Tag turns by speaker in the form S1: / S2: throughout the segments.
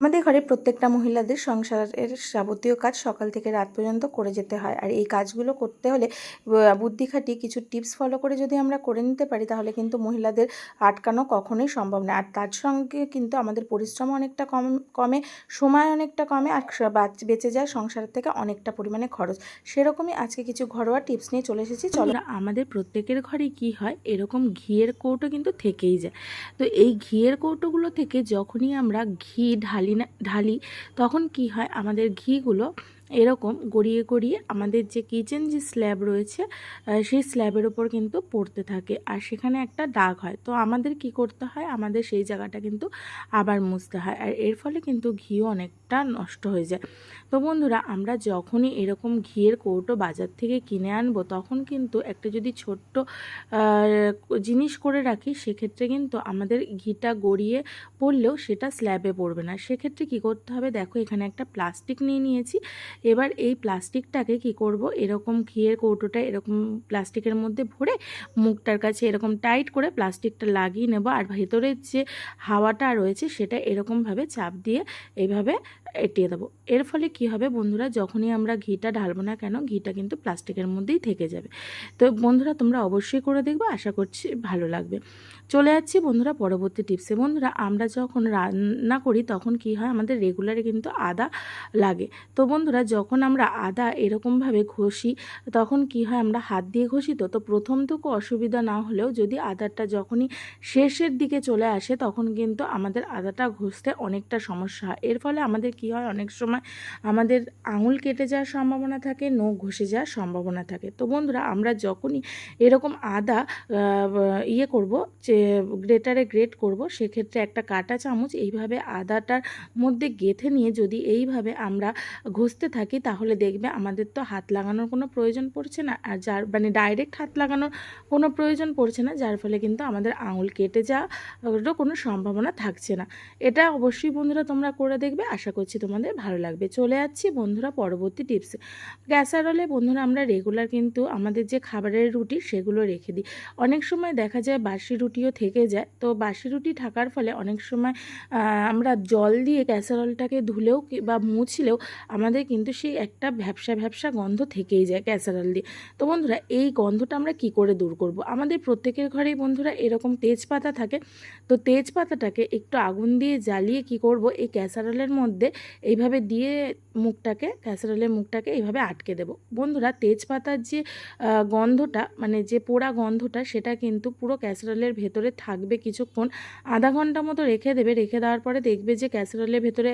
S1: আমাদের ঘরে প্রত্যেকটা মহিলাদের সংসারের যাবতীয় কাজ সকাল থেকে রাত পর্যন্ত করে যেতে হয়। আর এই কাজগুলো করতে হলে বুদ্ধি খাটিয়ে কিছু টিপস ফলো করে যদি আমরা করে নিতে পারি, তাহলে কিন্তু মহিলাদের আটকানো কখনোই সম্ভব না। আর তার সঙ্গে কিন্তু আমাদের পরিশ্রম অনেকটা কম, কমে, সময় অনেকটা কমে, আর বেঁচে যায় সংসারের থেকে অনেকটা পরিমাণে খরচ। সেরকমই আজকে কিছু ঘরোয়া টিপস নিয়ে চলে এসেছি, চলো।
S2: আমাদের প্রত্যেকের ঘরে কি হয়, এরকম ঘিয়ের কৌটো কিন্তু থেকেই যায়। তো এই ঘিয়ের কৌটোগুলো থেকে যখনই আমরা ঘি ঢালি না ঢালি তখন কি হয়? আমাদের ঘিগুলো এরকম গড়িয়ে গড়িয়ে আমাদের যে কিচেন যে স্ল্যাব রয়েছে সেই স্ল্যাবের ওপর কিন্তু পড়তে থাকে। আর সেখানে একটা দাগ হয়। তো আমাদের কি করতে হয়? আমাদের সেই জায়গাটা কিন্তু আবার মুছতে হয়। আর এর ফলে কিন্তু ঘিও অনেকটা নষ্ট হয়ে যায়। তো বন্ধুরা, আমরা যখনই এরকম ঘিয়ের কৌটো বাজার থেকে কিনে আনব, তখন কিন্তু একটা যদি ছোট্ট জিনিস করে রাখি, সেক্ষেত্রে কিন্তু আমাদের ঘিটা গড়িয়ে পড়লেও সেটা স্ল্যাবে পড়বে না। সেক্ষেত্রে কি করতে হবে? দেখো, এখানে একটা প্লাস্টিক নিয়ে নিয়েছি। এবার এই প্লাস্টিকটাকে কি করব? এরকম ঘিয়ের কৌটোটা এরকম প্লাস্টিকের মধ্যে ভরে মুখটার কাছে এরকম টাইট করে প্লাস্টিকটা লাগিয়ে নেব। আর ভেতরের যে হাওয়াটা রয়েছে সেটা এরকমভাবে চাপ দিয়ে এইভাবে এটিয়ে দেবো। এর ফলে কি হবে বন্ধুরা? যখনই আমরা ঘিটা ঢালবো না কেন, ঘিটা কিন্তু প্লাস্টিকের মধ্যেই থেকে যাবে। তো বন্ধুরা, তোমরা অবশ্যই করে দেখবে। আশা করছি ভালো লাগবে। চলে যাচ্ছি বন্ধুরা পরবর্তী টিপসে। বন্ধুরা, আমরা যখন রান্না করি তখন কি হয়? আমাদের রেগুলারে কিন্তু আদা লাগে। তো বন্ধুরা যখন আমরা আদা এরকমভাবে ঘষি, তখন কি হয় আমরা হাত দিয়ে ঘষি তো তো প্রথমটুকু অসুবিধা না হলেও যদি আদাটা যখনই শেষের দিকে চলে আসে, তখন কিন্তু আমাদের আদাটা ঘষতে অনেকটা সমস্যা হয়। এর ফলে আমাদের কি হয়, অনেক সময় আমাদের আঙুল কেটে যাওয়ার সম্ভাবনা থাকে, নখ ঘষে যাওয়ার সম্ভাবনা থাকে। তো বন্ধুরা, আমরা যখনই এরকম আদা ইয়ে করব, যে গ্রেটারে গ্রেট করব, সেক্ষেত্রে একটা কাঁটা চামচ এইভাবে আদাটার মধ্যে গেঁথে নিয়ে যদি এইভাবে আমরা ঘষতে থাকি তাহলে দেখবে আমাদের তো হাত লাগানোর কোনো প্রয়োজন পড়ছে না। আর যার মানে ডাইরেক্ট হাত লাগানোর কোনো প্রয়োজন পড়ছে না, যার ফলে কিন্তু আমাদের আঙুল কেটে যাওয়ারও কোনো সম্ভাবনা থাকছে না। এটা অবশ্যই বন্ধুরা তোমরা করে দেখবে, আশা করছি তোমাদের ভালো লাগবে। চলে যাচ্ছি বন্ধুরা পরবর্তী টিপসে গ্যাসারলে বন্ধুরা আমরা রেগুলার কিন্তু আমাদের যে খাবারের রুটি, সেগুলো রেখে দিই। অনেক সময় দেখা যায় বাসি রুটিও থেকে যায়, তো বাসি রুটি থাকার ফলে অনেক সময় আমরা জল দিয়ে ক্যাসারলটাকে ধুলেও বা মুছলেও আমাদের কিন্তু সেই একটা ভ্যাবসা ভ্যাবসা গন্ধ থেকেই যায় ক্যাসারল দিয়ে তো বন্ধুরা, এই গন্ধটা আমরা কি করে দূর করব? আমাদের প্রত্যেকের ঘরেই বন্ধুরা এরকম তেজপাতা থাকে। তো তেজপাতাটাকে একটু আগুন দিয়ে জ্বালিয়ে কি করব? এই ক্যাসারলের মধ্যে এইভাবে দিয়ে মুখটাকে ক্যাসারলের মুখটাকে এইভাবে আটকে দেব। বন্ধুরা, তেজপাতার যে গন্ধটা মানে যে পোড়া গন্ধটা, সেটা কিন্তু পুরো ক্যাসারলের ভেতরে থাকবে কিছুক্ষণ। আধা ঘণ্টা মতো রেখে দেবে। রেখে দেওয়ার পরে দেখবে যে ক্যাসারলের ভেতরে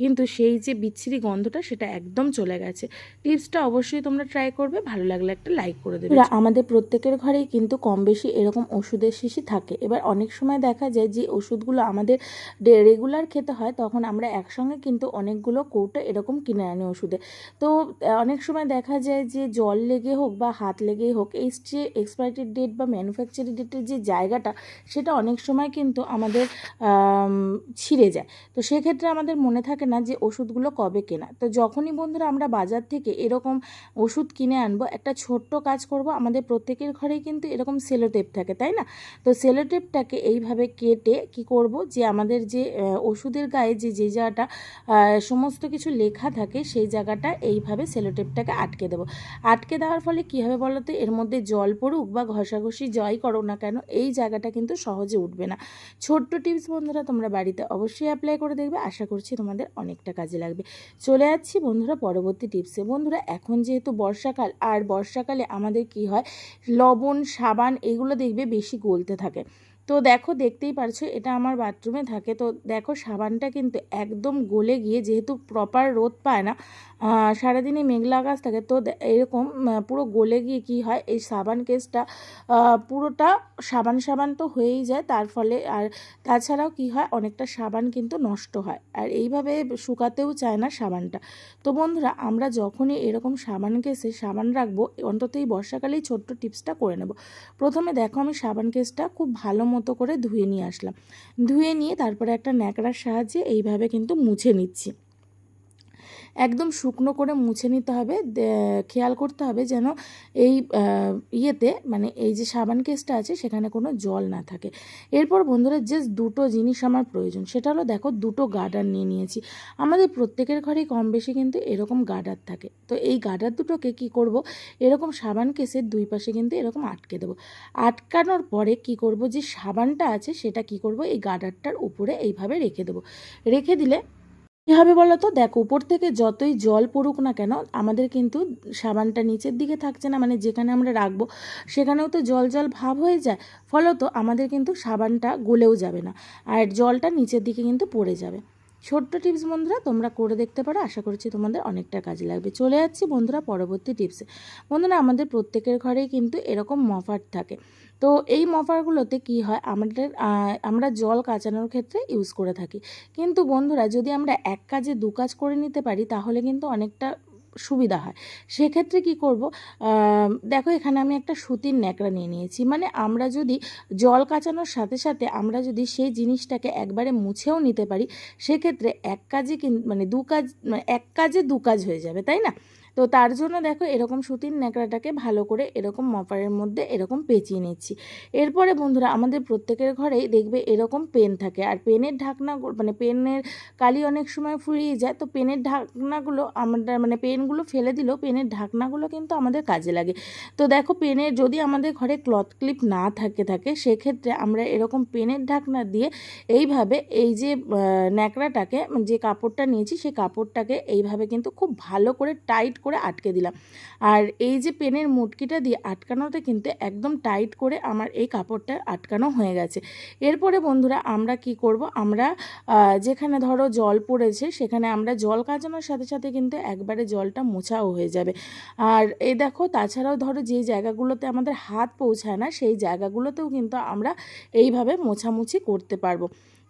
S2: কিন্তু সেই যে বিচ্ছিরি গন্ধটা, সেটা একদম চলে গেছে। টিপসটা অবশ্যই তোমরা ট্রাই করবে, ভালো লাগলে একটা লাইক করে দেবে।
S1: আমাদের প্রত্যেকের ঘরেই কিন্তু কম বেশি এরকম ওষুধের শিশি থাকে। এবার অনেক সময় দেখা যায় যে ওষুধগুলো আমাদের রেগুলার খেতে হয়, তখন আমরা একসঙ্গে কিন্তু অনেকগুলো কৌটো এরকম কিনে আনি ওষুধে। তো অনেক সময় দেখা যায় যে জল লেগে হোক বা হাত লেগেই হোক, এই যে এক্সপায়ারি ডেট বা ম্যানুফ্যাকচারি ডেটের যে জায়গাটা, সেটা অনেক সময় কিন্তু আমাদের ছিঁড়ে যায়। তো সেক্ষেত্রে আমাদের মনে থাকে না যে ওষুধগুলো কবে কেনা। তো যখনই বন্ধুরা আমরা বাজার থেকে এরকম ওষুধ কিনে আনব। একটা ছোট্ট কাজ করব। আমাদের প্রত্যেকের ঘরেই কিন্তু এরকম সেলোটেপ থাকে, তাই না? তো সেলোটেপটাকে এইভাবে কেটে কি করব যে আমাদের যে ওষুধের গায়ে যে যে জায়গাটা সমস্ত কিছু লেখা থাকে সেই জায়গাটা এইভাবে সেলোটেপটাকে আটকে দেবো। আটকে দেওয়ার ফলে কী হবে বলো তো এর মধ্যে জল পড়ুক বা ঘষাঘষি জয় করো না কেন, এই জায়গাটা কিন্তু সহজে উঠবে না। ছোট্ট টিপস বন্ধুরা তোমরা বাড়িতে অবশ্যই অ্যাপ্লাই করে দেখবে। আশা করছি তোমাদের অনেকটা কাজে লাগবে। চলে যাচ্ছি বন্ধুরা, পরবর্তী টিপসে বন্ধুরা, এখন যেহেতু বর্ষাকাল, আর বর্ষাকালে আমাদের কি হয়? লবণ, সাবান, এগুলো দেখবে বেশি গলতে থাকে। তো দেখো দেখতেই পারছ, এটা আমার বাথরুমে থাকে। তো দেখো সাবানটা কিন্তু একদম গলে গিয়ে যেহেতু প্রপার রোদ পায় না সারাদিনই মেঘলা আকাশ থাকে, তো এরকম পুরো গলে গিয়ে কি হয়, এই সাবান কেসটা পুরোটা সাবান সাবান তো হয়েই যায়, তার ফলে আর তাছাড়াও কি হয়, অনেকটা সাবান কিন্তু নষ্ট হয়। আর এইভাবে শুকাতেও চায় না সাবানটা। তো বন্ধুরা, আমরা যখনই এরকম সাবান কেসে সাবান রাখব, অন্তত এই বর্ষাকালেই ছোট্ট টিপসটা করে নেব। প্রথমে দেখো আমি সাবান কেসটা খুব ভালো মতো করে ধুয়ে নিয়ে আসলাম। ধুয়ে নিয়ে তারপরে একটা ন্যাকড়ার সাহায্যে এইভাবে কিন্তু মুছে নিচ্ছি। একদম শুকনো করে মুছে নিতে হবে। খেয়াল করতে হবে যেন এই ইয়েতে মানে এই যে সাবান কেসটা আছে সেখানে কোনো জল না থাকে। এরপর বন্ধুরা জাস্ট দুটো জিনিস আমার প্রয়োজন। সেটা হলো দেখো দুটো গার্ডার নিয়ে নিয়েছি। আমাদের প্রত্যেকের ঘরেই কম বেশি কিন্তু এরকম গার্ডার থাকে। তো এই গার্ডার দুটোকে কি করব? এরকম সাবান কেসের দুই পাশে কিন্তু এরকম আটকে দেবো। আটকানোর পরে কি করব? যে সাবানটা আছে সেটা কি করব? এই গার্ডারটার উপরে এইভাবে রেখে দেবো। রেখে দিলে কী হবে বলো তো দেখো, উপর থেকে যতই জল পড়ুক না কেন, আমাদের কিন্তু সাবানটা নিচের দিকে থাকছে না মানে যেখানে আমরা রাখব, সেখানেও তো জল জল ভাব হয়ে যায়। ফলত আমাদের কিন্তু সাবানটা গলেও যাবে না, আর জলটা নিচের দিকে কিন্তু পড়ে যাবে। ছোট্ট টিপস বন্ধুরা তোমরা করে দেখতে পারো। আশা করছি তোমাদের অনেকটা কাজে লাগবে। চলে যাচ্ছি বন্ধুরা পরবর্তী টিপসে। বন্ধুরা, আমাদের প্রত্যেকের ঘরেই কিন্তু এরকম মফার থাকে। তো এই মফারগুলোতে কি হয়? আমাদের আমরা জল কাঁচানোর ক্ষেত্রে ইউজ করে থাকি। কিন্তু বন্ধুরা, যদি আমরা এক কাজে দু কাজ করে নিতে পারি, তাহলে কিন্তু অনেকটা সুবিধা হয়। সেক্ষেত্রে কি করব? দেখো এখানে আমি একটা সুতির ন্যাকড়া নিয়ে নিয়েছি। মানে আমরা যদি জল কাচানোর সাথে সাথে আমরা যদি সেই জিনিসটাকে একবারে মুছেও নিতে পারি, সেক্ষেত্রে এক কাজে মানে দু কাজ এক কাজে দু কাজ হয়ে যাবে, তাই না? তো তার জন্য দেখো এরকম সুতির ন্যাকড়াটাকে ভালো করে এরকম মপারের মধ্যে এরকম পেঁচিয়ে নিচ্ছি। এরপরে বন্ধুরা আমাদের প্রত্যেকের ঘরেই দেখবে এরকম পেন থাকে। আর পেনের ঢাকনা মানে পেনের কালি অনেক সময় ফুরিয়ে যায়, তো পেনের ঢাকনাগুলো আমরা মানে পেনগুলো ফেলে দিলেও পেনের ঢাকনাগুলো কিন্তু আমাদের কাজে লাগে। তো দেখো পেনের যদি আমাদের ঘরে ক্লথ ক্লিপ না থাকে থাকে, সেক্ষেত্রে আমরা এরকম পেনের ঢাকনা দিয়ে এইভাবে এই যে ন্যাকড়াটাকে যে কাপড়টা নিয়েছি সেই কাপড়টাকে এইভাবে কিন্তু খুব ভালো করে টাইট করে আটকে দিলাম। আর এই যে পেনের মুটকিটা দিয়ে আটকানোতে কিন্তু একদম টাইট করে আমার এই কাপড়টা আটকানো হয়ে গেছে। এরপরে বন্ধুরা আমরা কি করব? আমরা যেখানে ধরো জল পড়েছে সেখানে আমরা জল কাচানোর সাথে সাথে কিন্তু একবারে জলটা মোছাও হয়ে যাবে। আর এই দেখো তাছাড়াও ধরো যেই জায়গাগুলোতে আমাদের হাত পৌঁছায় না, সেই জায়গাগুলোতেও কিন্তু আমরা এইভাবে মোছামুছি করতে পারব।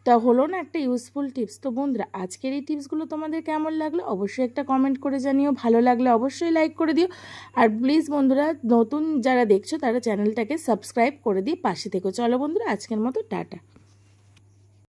S1: তা হলো না একটা ইউজফুল টিপস তো বন্ধুরা, আজকের এই টিপসগুলো তোমাদের কেমন লাগল অবশ্যই একটা কমেন্ট করে জানিও। ভালো লাগলে অবশ্যই লাইক করে দিও। আর প্লিজ বন্ধুরা, নতুন যারা দেখছ তারা চ্যানেলটাকে সাবস্ক্রাইব করে দিয়ে পাশে থেকো। চলো বন্ধুরা, আজকের মতো টাটা।